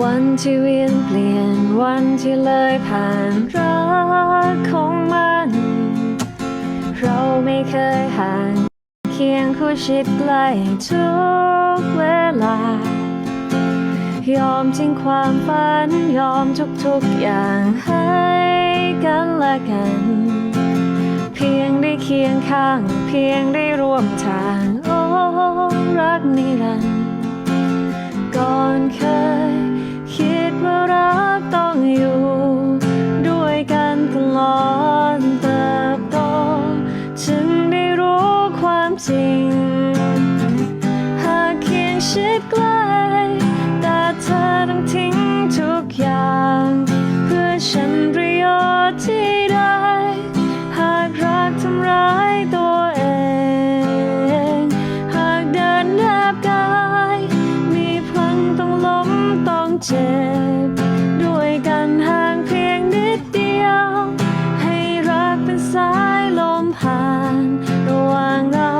วันที่เวียนเปลี่ยนวันที่เลยผ่านรักของมัน เราไม่เคยห่าง เคียงคู่ชิดใกล้ทุกเวลา ยอมทิ้งความฝัน ยอมทุกๆอย่างให้กันและกัน เพียงได้เคียงข้าง เพียงได้ร่วมทาง โอ้รักนิรันดร์ก่อน เจ็บ ด้วยกันห่างเพียงนิดเดียว ให้รักเป็นสายลมผ่าน ระหว่างเรา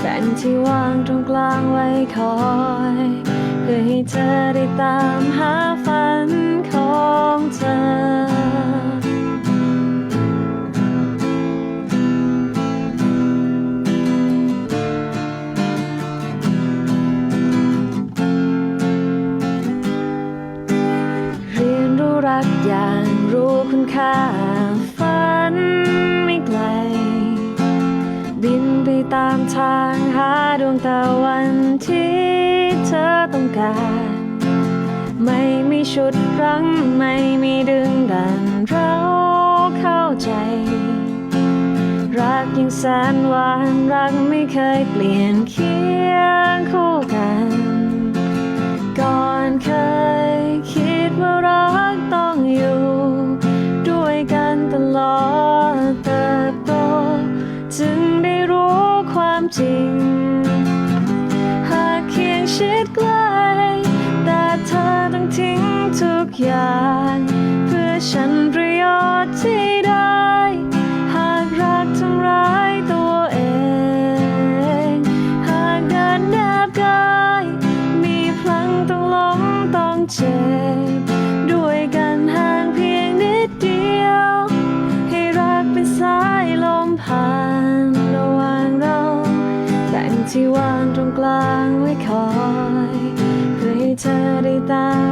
แบ่งที่ว่างตรงกลางไว้คอย เพื่อให้เธอได้ตามหาฝัน รักอย่างรู้คุณค่าฝันไม่ไกล บินไปตามทางหาดวงตะวันที่เธอต้องการ ไม่มีชุดรั้งไม่มีดึงดันเราเข้าใจ รักยังแสนหวานรักไม่เคยเปลี่ยนเคียง ที่วางตรงกลางไว้คอยเพื่อให้เธอได้ตาม